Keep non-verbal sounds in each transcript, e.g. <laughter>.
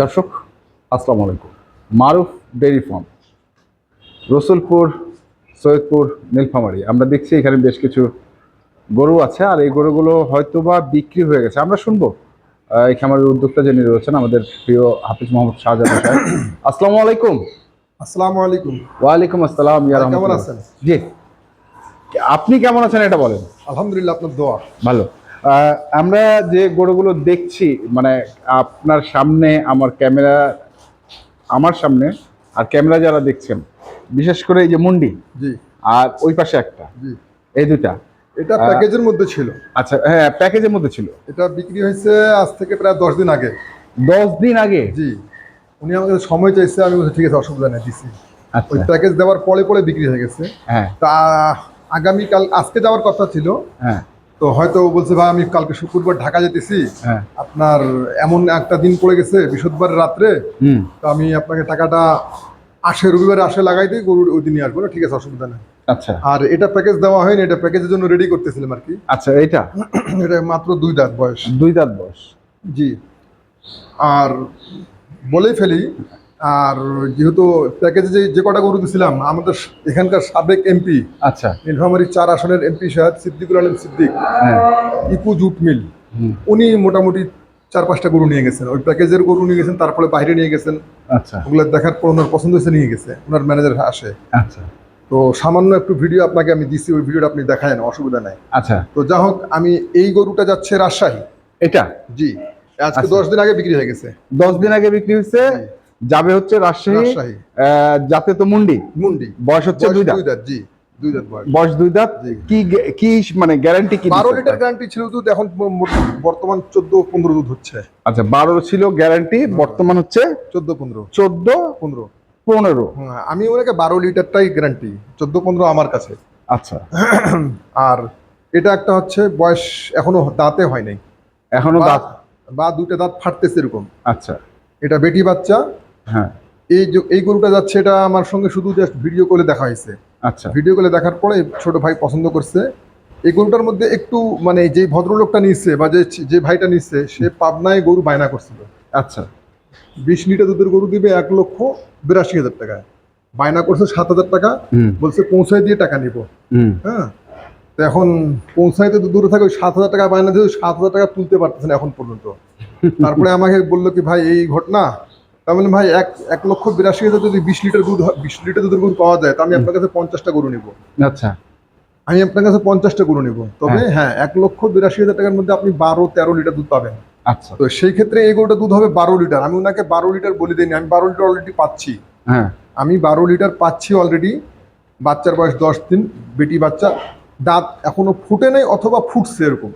দর্শক আসসালামু আলাইকুম। Maruf dairy farm Rasulpur Saidpur Nilphamari. আমরা দেখছি এখানে বেশ কিছু গরু আছে আর এই গরুগুলো হয়তো বা বিক্রি হয়ে গেছে। আমরা শুনব এই খামারের উদ্যোক্তা যিনি রয়েছেন আমাদের প্রিয় হাফিজ মোহাম্মদ শাহজাহান সাহেব। আসসালামু আলাইকুম। আসসালামু আলাইকুম। ওয়ালাইকুম আসসালাম ইয়া কেমন আছেন? জি। আপনি কেমন আছেন এটা বলেন। আলহামদুলিল্লাহ আপনার দোয়া। ভালো। আমরা যে গরুগুলো দেখছি মানে আপনার সামনে আমার ক্যামেরা আমার সামনে আর ক্যামেরা যারা দেখছেন বিশেষ করে এই যে মুন্ডি জি। আর ওই পাশে একটা জি। এই দুটা এটা প্যাকেজের মধ্যে ছিল। আচ্ছা হ্যাঁ প্যাকেজের মধ্যে ছিল। এটা বিক্রি হয়েছে আজ থেকে প্রায় দশ দিন আগে। দশ দিন আগে? জি। উনি আমাকে সময় চাইছে আমি ঠিক আছে অসুবিধা নেই দিছি। আচ্ছা। ওই প্যাকেজ দেওয়ার পরে পরে বিক্রি হয়ে গেছে। হ্যাঁ। তা আগামীকাল আজকে যাওয়ার কথা ছিল। হ্যাঁ। তো হয়তো বলছে ভাই আমি কালকে শুক্রবার ঢাকা যেতেছি। হ্যাঁ। আপনার এমন একটা দিন পড়ে গেছে বৃহস্পতিবার রাত্রে। হুম। তো আমি আপনাকে টাকাটা আসে রবিবারে আসে লাগাই দিই গরুর ওই দিনই আসব। না ঠিক আছে অসুবিধা নেই। আচ্ছা। আর এটা প্যাকেজ দেওয়া হয়নি এটা প্যাকেজের জন্য রেডি করতেছিলাম আর কি। আচ্ছা এইটা? <clears throat> এটা মাত্র দুই দাঁত বয়স। দুই দাঁত বয়স। জি। আর বলেই ফেলি আর যেহেতু প্যাকেজে যে যে কটা গরু দিছিলাম আমাদের এখানকার সাবেক এমপি আচ্ছা। নীলফামারী চার আসনের এমপি সাহেব সিদ্দিকুল আলম সিদ্দিক হ্যাঁ। ইকু জুট মিল উনি মোটামুটি চার পাঁচটা গরু নিয়ে গেছেন। ওই প্যাকেজের গরু নিয়ে গেছেন তারপরে বাইরে নিয়ে গেছেন। আচ্ছা। ওগুলো দেখার পর ওনার পছন্দ হয়েছে নিয়ে গেছে। ওনার ম্যানেজার আসে। আচ্ছা। তো সামান্য একটু ভিডিও আপনাকে আমি দিছি ওই ভিডিওটা আপনি দেখায়েন অসুবিধা নাই। আচ্ছা। তো যা হোক আমি এই গরুটা যাচ্ছে রাজশাহী। এটা? জি। আজকে আচ্ছা। দশ দিন আগে বিক্রি হয়ে গেছে। দশ দিন আগে বিক্রি হয়েছে? যাবে হচ্ছে রাজশাহী যাতে তো মুন্ডি। মুন্ডি। বয়স হচ্ছে দুই দাঁত। জি দুই দাঁত বয়স। দুই দাঁত। কি কি মানে গ্যারান্টি কি বারো দিচ্ছে? লিটার গ্যারান্টি ছিল দুধ এখন বর্তমান চোদ্দ পনেরো দুধ হচ্ছে। আচ্ছা বারো ছিল গ্যারান্টি বর্তমান হচ্ছে চোদ্দ পনেরো। চোদ্দ পনেরো। পনেরো। হ্যাঁ, আমি ওনাকে বারো লিটারটাই গ্যারান্টি চোদ্দ পনেরো আমার কাছে। আচ্ছা। <clears throat> আর এটা একটা হচ্ছে বয়স এখনও দাঁতে হয় নাই। এখনও দাঁত। বা দুইটা দাঁত ফাটতেছে এরকম। আচ্ছা। এটা বেটি বাচ্চা হ্যাঁ। এই যে এই গরুটা যাচ্ছে এটা আমার সঙ্গে শুধু জাস্ট ভিডিও কলে দেখা হয়েছে। আচ্ছা। ভিডিও কলে দেখার পরে ছোট ভাই পছন্দ করছে। এই গরুটার মধ্যে একটু মানে যে ভদ্রলোকটা নিচ্ছে বা যে যে ভাইটা নিচ্ছে সে পাবনায় গরু বায়না করছিল। আচ্ছা। বিশ লিটার দুধের গরু দিবে এক লক্ষ বিরাশি হাজার টাকায় বায়না করছে সাত হাজার টাকা বলছে পৌঁছায় দিয়ে টাকা নিব। হ্যাঁ। তো এখন পৌঁছাইতে তো দূরে থাকে ওই সাত হাজার টাকা বায়না দিয়ে সাত হাজার টাকা তুলতে পারতেছে না এখন পর্যন্ত। <laughs> তারপরে আমাকে বলল কি ভাই এই ঘটনা তার মানে ভাই এক এক লক্ষ বিরাশি হাজার যদি বিশ লিটার দুধ হয়- বিশ লিটার দুধের গরু পাওয়া যায় তো আমি আপনার কাছে পঞ্চাশটা গরু নিব। আচ্ছা। আমি আপনার কাছে পঞ্চাশটা গরু নিব। তবে হ্যাঁ। এক লক্ষ বিরাশি হাজার টাকার মধ্যে আপনি বারো তেরো লিটার দুধ পাবেন। আচ্ছা। তো সেই ক্ষেত্রে এই গরুটা দুধ হবে বারো লিটার। আমি ওনাকে বারো লিটার বলে দিইনি আমি বারো লিটার অলরেডি পাচ্ছি। হ্যাঁ। আমি বারো লিটার পাচ্ছি অলরেডি বাচ্চার বয়স দশ দিন বেটি বাচ্চা দাঁত এখনও ফুটে নেই অথবা ফুটছে এরকম।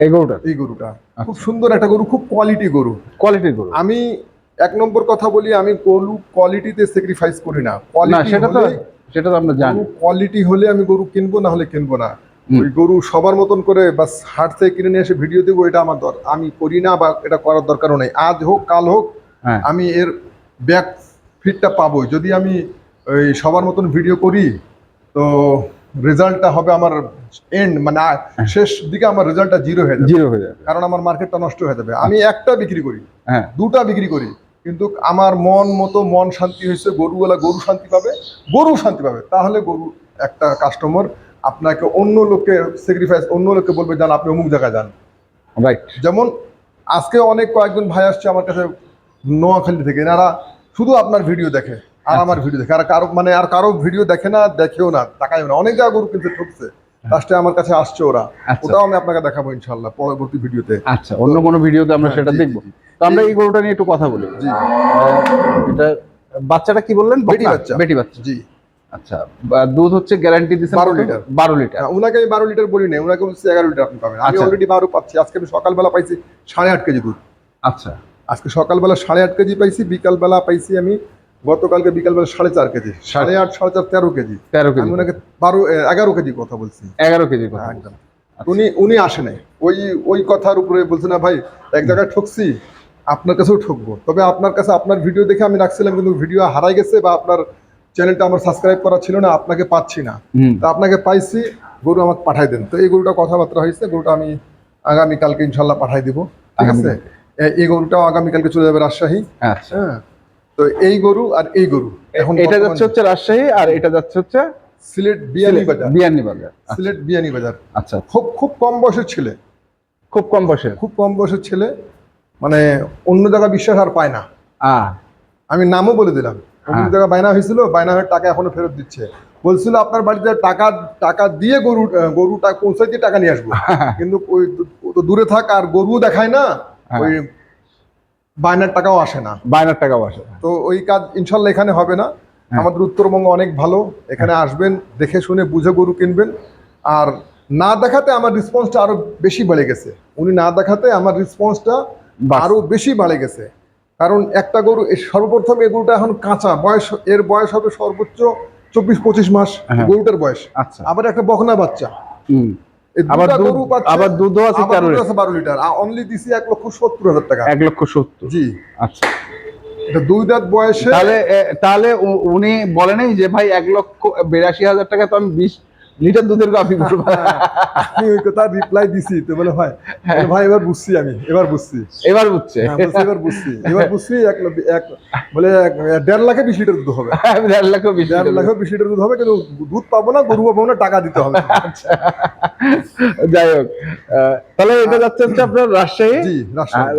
এই গরুটা? এই গরুটা। খুব সুন্দর একটা গরু খুব কোয়ালিটি গরু। কোয়ালিটি গরু। আমি এক নম্বর কথা বলি আমি গরু কোয়ালিটিতে স্যাক্রিফাইস করি না। সেটা তো সেটা তো আমরা জানি। কোয়ালিটি হলে আমি গরু কিনবো না হলে কিনবো না। ওই গরু সবার মতন করে বাস হাট থেকে কিনে নিয়ে এসে ভিডিও দেবো এটা আমার দর আমি করি না বা এটা করার দরকারও নেই। আজ হোক কাল হোক হ্যাঁ। আমি এর ব্যাক ফিটটা পাবোই। যদি আমি ওই সবার মতন ভিডিও করি তো রেজাল্টটা হবে আমার এন্ড মানে শেষ দিকে আমার রেজাল্টটা জিরো হয়ে যাবে। জিরো হয়ে যাবে। কারণ আমার মার্কেটটা নষ্ট হয়ে যাবে। আমি একটা বিক্রি করি। হ্যাঁ। দুটা বিক্রি করি। কিন্তু আমার মন মতো মন শান্তি হয়েছে গরুওয়ালা গরু শান্তি পাবে গরু শান্তি পাবে। তাহলে গরু একটা কাস্টমার আপনাকে অন্য লোককে স্যাক্রিফাইস অন্য লোককে বলবে যান আপনি অমুক জায়গায় যান। রাইট যেমন আজকে অনেক কয়েকজন ভাই আসছে আমার কাছে নোয়াখালী থেকে। এনারা শুধু আপনার ভিডিও দেখে আর আমার ভিডিও দেখে। আর কারও মানে আর কারও ভিডিও দেখে না দেখেও না তাকায়ও না। অনেক জায়গা গরু কিন্তু ঠকছে লাস্টে আমার কাছে আসছে ওরা। আচ্ছা। ওটাও আমি আপনাকে দেখাবো ইনশাল্লাহ পরবর্তী ভিডিওতে। আচ্ছা অন্য কোনো ভিডিওতে আমরা হ্যাঁ, সেটা দেখব। তো আমরা এই গরুটা নিয়ে একটু কথা বলি। জি। এটা বাচ্চাটা কি বললেন? বেটি বাচ্চা। বেটি বাচ্চা। জি। আচ্ছা দুধ হচ্ছে গ্যারান্টি দিচ্ছেন 12 লিটার। 12 লিটার। হ্যাঁ, ওনাকে আমি বারো লিটার বলি না ওনাকে বলছি এগারো লিটার আপনি পাবেন। আমি আচ্ছা। অলরেডি বারো পাচ্ছি আজকে আমি সকালবেলা পাইছি সাড়ে আট কেজি দুধ। আচ্ছা। আজকে সকালবেলা সাড়ে আট কেজি পাইছি বিকালবেলা পাইছি আমি গতকালকে বিকালবেলা সাড়ে চার কেজি সাড়ে আট সাড়ে চার তেরো কেজি। 13 কেজি ওনাকে বারো এগারো কেজি কথা বলছি। 11 কেজি হ্যাঁ, একদম। উনি উনি আসে নাই। ওই ওই কথার উপরে বলছে না ভাই এক জায়গায় ঠকছি আপনার কাছেও ঠকবো। তবে আপনার কাছে আপনার ভিডিও দেখে আমি রাখছিলাম কিন্তু ভিডিও হারাই গেছে বা আপনার চ্যানেলটা আমার সাবস্ক্রাইব করা ছিল না আপনাকে পাচ্ছি না। তা আপনাকে পাইছি গরু আমাকে পাঠাই দেন। তো এই গরুটা কথাবার্তা হয়েছে গরুটা আমি আগামীকালকে ইনশাল্লাহ পাঠাই দিব ঠিক আছে? এই গরুটাও আগামীকালকে চলে যাবে রাজশাহী। আচ্ছা। হ্যাঁ। তো এই গরু আর এই গরু। এখন এটা যাচ্ছে হচ্ছে রাজশাহী আর এটা যাচ্ছে হচ্ছে সিলেট বিয়ানি বাজার। বিয়ানি বাজার। আচ্ছা, সিলেট বিয়ানি বাজার। আচ্ছা খুব খুব কম বয়সের ছেলে। খুব কম বয়সের। খুব কম বয়সের ছেলে। মানে অন্য জায়গায় বিশ্বাস আর পায় না। আমি নামও বলে দিলাম। অন্য হ্যাঁ। জায়গায় বায়না হয়েছিল বায়না হয়ে টাকা এখনও ফেরত দিচ্ছে। বলছিল আপনার বাড়িতে টাকা টাকা দিয়ে গরু গরুটা পৌঁছে দিয়ে টাকা নিয়ে আসব। কিন্তু ওই তো দূরে থাক আর গরুও দেখায় না। হ্যাঁ। ওই বায়নার টাকাও আসে না। বায়নার টাকা বসে তো ওই কাজ ইনশাল্লাহ এখানে হবে না। হ্যাঁ। আমাদের উত্তরবঙ্গ অনেক ভালো। এখানে আসবেন দেখে শুনে বুঝে গরু কিনবেন। আর না দেখাতে আমার রেসপন্সটা আরও বেশি বেড়ে গেছে। উনি না দেখাতে আমার রেসপন্সটা। আরও বেশি বেড়ে গেছে। কারণ একটা গরু সর্বপ্রথম এই গরুটা এখন কাঁচা। বয়স এর বয়স হবে সর্বোচ্চ চব্বিশ পঁচিশ মাস হ্যাঁ। গরুটার বয়স। আচ্ছা। আবার একটা বকনা বাচ্চা। আবার দুধ- আবার দুধও আছে লিটার। অনলি দিছি এক লক্ষ সত্তর হাজার টাকা। এক লক্ষ সত্তর। জি। আচ্ছা। এটা দুই দাঁত বয়সে তাহলে তাহলে উনি বলেনই যে ভাই লক্ষ বিরাশি হাজার টাকা তো আমি বিশ লিটার দুধের গাভি করব। আমি ওই কথা রিপ্লাই দিছি তো বলে ভাই ভাই এবার বুঝছি আমি এবার বুঝছি। এবার বুঝছে। হ্যাঁ, এবার বুঝছি এবার বুঝছি এক এক বলে দেড় লাখে বিশ লিটার দুধ হবে। দেড় লক্ষ বিশ দেড় লাখে বিশ লিটার দুধ হবে কিন্তু দুধ পাবো না গরু পাবো না টাকা দিতে হবে। আচ্ছা। যাই হোক তাহলে এটা যাচ্ছে হচ্ছে আপনার রাজশাহী।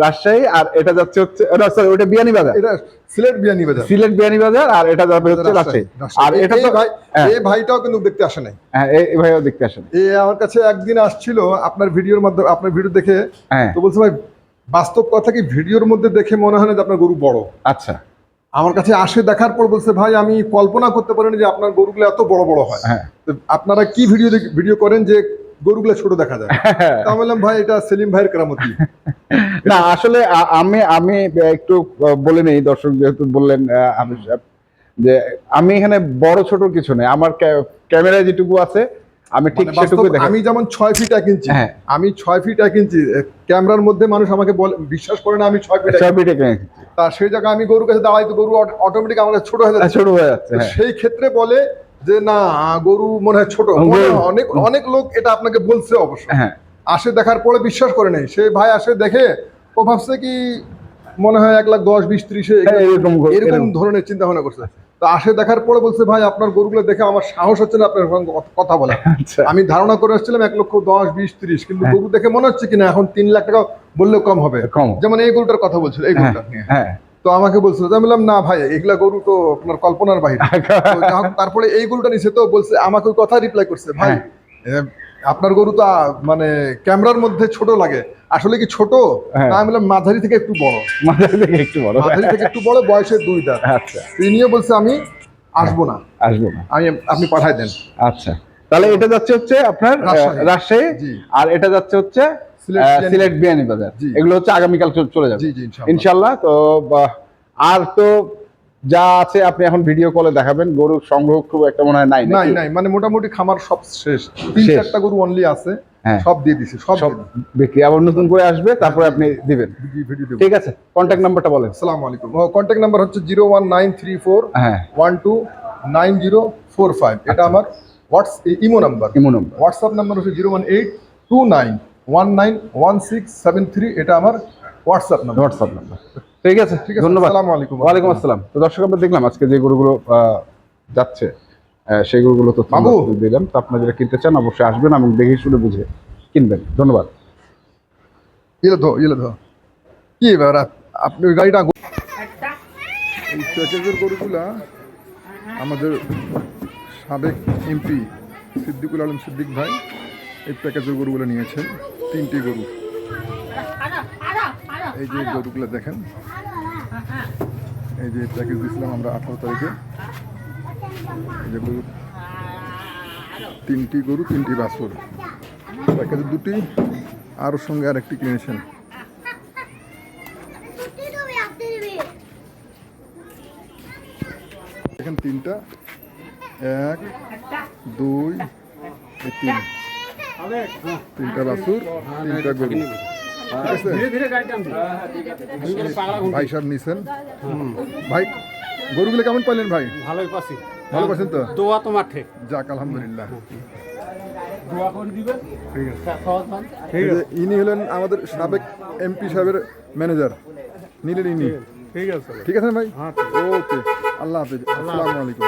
রাজশাহী। আর এটা যাচ্ছে হচ্ছে সরি ওটা এটা সিলেট বিয়ানি বাজার। সিলেট আর এটা যাবে হচ্ছে রাজশাহী। আর এটা তো ভাই হ্যাঁ। এই ভাইটাও কিন্তু দেখতে আসে নাই। হ্যাঁ এই এই ভাইও দেখতে আসেন এ আমার কাছে একদিন আসছিল আপনার ভিডিওর মাধ্যমে আপনার ভিডিও দেখে। হ্যাঁ। তো বলছে ভাই বাস্তব কথা কি ভিডিওর মধ্যে দেখে মনে হয় না যে আপনার গরু বড়? আচ্ছা। আমার কাছে আসে দেখার পর বলছে ভাই আমি কল্পনা করতে পারিনি যে আপনার গরুগুলো এত বড় বড় হয়। হ্যাঁ। আপনারা কি ভিডিও ভিডিও করেন যে গরুগুলো ছোট দেখা যায়। <laughs> আমি বললাম ভাই এটা সেলিম ভাইয়ের কেরামতি। <laughs> না আসলে আমি আমি একটু বলে নেই দর্শক যেহেতু বললেন আমি যে আমি এখানে বড় ছোট কিছু নেই। আমার ক্যা- ক্যামেরায় যেটুকু আছে আমি ঠিক মানে সেটুকু আমি যেমন ছয় ফিট এক ইঞ্চি হ্যাঁ। আমি ছয় ফিট এক ইঞ্চি ক্যামেরার মধ্যে মানুষ আমাকে বলে বিশ্বাস করে না আমি ছয় ফিট এক ইঞ্চি। তা সেই জায়গায় আমি গরুর কাছে দাঁড়াই তো গরু অটোমেটিক আমার ছোট হয়ে যাচ্ছে। ছোট হয়ে যাচ্ছে হ্যাঁ। সেই ক্ষেত্রে বলে যে না গরু মনে হয় ছোট। অনেক অনেক লোক এটা আপনাকে বলছে অবশ্য। হ্যাঁ। আসে দেখার পরে বিশ্বাস করে নেই। সে ভাই আসে দেখে ও ভাবছে কি মনে হয় এক লাখ দশ বিশ ত্রিশে হ্যাঁ, এরকম। ধরনের চিন্তা ভাবনা করছে। তো আসে দেখার পরে বলছে ভাই আপনার গরুগুলো দেখে আমার সাহস হচ্ছে না আপনার সঙ্গে কথা- বলা আচ্ছা। আমি ধারণা করে আসছিলাম এক লক্ষ দশ বিশ ত্রিশ কিন্তু হ্যাঁ। গরু দেখে মনে হচ্ছে কিনা এখন তিন লাখ টাকা বললেও কম হবে। যেমন এই গরুটার কথা বলছিল এই গরুটা নিয়ে। হ্যাঁ। তো আমাকে বলছিল আমি বললাম না ভাই এগুলা গরু তো আপনার কল্পনার বাইরে <laughs> তারপরে এই গরুটা নিছে তো বলছে আমাকে ওই কথা রিপ্লাই করছে ভাই আপনার গরু তো মানে ক্যামেরার মধ্যে ছোট লাগে আসলে কি ছোট? হ্যাঁ। আমি বললাম মাঝারি থেকে একটু বড়। মাঝে থেকে একটু বড়। মাঝারি থেকে একটু বড় বয়সের দুই দাঁত। আচ্ছা। তিনিও বলছে আমি আসব না। আসব না। আমি আপনি পাঠাই দেন। আচ্ছা। তাহলে এটা যাচ্ছে হচ্ছে আপনার রাজশাহী। আর এটা যাচ্ছে হচ্ছে সিলেট বিয়ানি বাজার। এগুলো হচ্ছে আগামীকাল চলে যাবে। ইনশাল্লাহ তো আর তো যা আছে আপনি এখন ভিডিও কলে দেখাবেন গরুর সংগ্রহ খুব একটা মনে হয় নাই নাই নাই মানে মোটামুটি খামার সব শেষ। তিন। চারটা গরু অনলি আছে হ্যাঁ। সব দিয়ে দিছি সব বিক্রি। আবার নতুন করে আসবে তারপরে আপনি দিবেন। ভিডিও ঠিক আছে কন্ট্যাক্ট নাম্বারটা বলেন। আসসালামু আলাইকুম। কন্ট্যাক্ট নাম্বার হচ্ছে zero one nine three four হ্যাঁ। One two nine zero four five. এটা আমার whats imo number. Imo number. WhatsApp number হচ্ছে zero one eight two nine. One nine one six seven three এটা আমার WhatsApp number. WhatsApp number. ঠিক আছে? ঠিক আছে ধন্যবাদ। আসসালামু আলাইকুম। ওয়ালাইকুম আসসালাম। তো দর্শক আমরা দেখলাম আজকে যে গরুগুলো যাচ্ছে সেই গরুগুলো তো বাবু। দিলাম। তো আপনারা যারা কিনতে চান অবশ্যই আসবেন এবং দেখে শুনে বুঝে কিনবেন। ধন্যবাদ। ইলে ধো ইলে ধো। কি এবার আপ- আপনি ওই গাড়িটা এই প্যাকেজের গরুগুলা আমাদের সাবেক এমপি সিদ্দিকুল আলম সিদ্দিক ভাই এই প্যাকেজের গরুগুলো নিয়েছেন তিনটি গরু। এই যে গরুগুলো দেখেন। এই যে প্যাকেজ দিয়েছিলাম আমরা আঠারো তারিখে। এই যে গরু। তিনটি গরু, তিনটি বাছুর। প্যাকেজে দুটি, আর ওর সঙ্গে আরেকটি কিনেছেন। দেখেন তিনটা। এক, দুই তিন। তিনটা বাছুর তিনটা গরু। ভাই সাহেব নিছেন? ভাই গরুগুলো কেমন পাইলেন ভাই? ভালোই পাচ্ছি। ভালো পাচ্ছেন তো? দোয়া তোমার ঠিক যাক আলহামদুলিল্লাহ। ইনি হলেন আমাদের সাবেক এমপি সাহেবের ম্যানেজার। নিলেন ইনি। ঠিক আছে। ঠিক আছে ভাই? হ্যাঁ ওকে আল্লাহ হাফিজ। আসসালামু আলাইকুম।